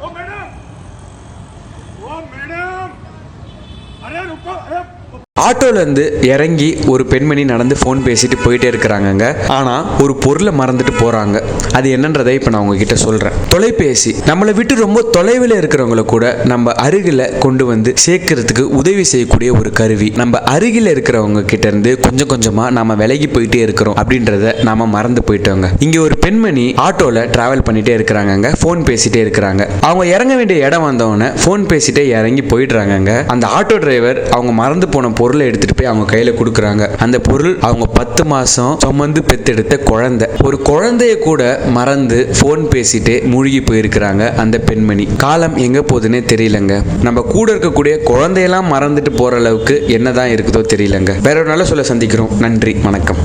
ओ madam! ओ madam! अरे रुको अरे ஆட்டோலேருந்து இறங்கி ஒரு பெண்மணி நடந்து ஃபோன் பேசிட்டு போயிட்டே இருக்கிறாங்கங்க. ஆனால் ஒரு பொருளை மறந்துட்டு போகிறாங்க அது என்னன்றதை இப்போ நான் உங்ககிட்ட சொல்கிறேன் தொலைபேசி. நம்மளை விட்டு ரொம்ப தொலைவில் இருக்கிறவங்கள கூட நம்ம அருகில் கொண்டு வந்து சேர்க்கறதுக்கு உதவி செய்யக்கூடிய ஒரு கருவி. நம்ம அருகில் இருக்கிறவங்க கிட்ட இருந்து கொஞ்சம் கொஞ்சமாக நம்ம விலகி போயிட்டே இருக்கிறோம் அப்படின்றத நாம மறந்து போயிட்டோங்க. இங்கே ஒரு பெண்மணி ஆட்டோவில் ட்ராவல் பண்ணிகிட்டே இருக்கிறாங்கங்க. ஃபோன் பேசிகிட்டே இருக்கிறாங்க. அவங்க இறங்க வேண்டிய இடம் வந்தவொடனே ஃபோன் பேசிகிட்டே இறங்கி போயிடுறாங்கங்க. அந்த ஆட்டோ டிரைவர் அவங்க மறந்து போன பொருள் பொருளை எடுத்துட்டு போய் அவங்க கையில கொடுக்குறாங்க. அந்த பொருள் அவங்க பத்து மாசம் சுமந்து பெத்தெடுத்த குழந்தை. ஒரு குழந்தைய கூட மறந்து ஃபோன் பேசிட்டு மூழ்கி போயிருக்கிறாங்க அந்த பெண்மணி. காலம் எங்க போகுதுன்னே தெரியலங்க. நம்ம கூட இருக்கக்கூடிய குழந்தையெல்லாம் மறந்துட்டு போற அளவுக்கு என்னதான் இருக்குதோ தெரியலங்க. வேற ஒரு நல்ல சொல்ல சந்திக்கிறோம். நன்றி. வணக்கம்.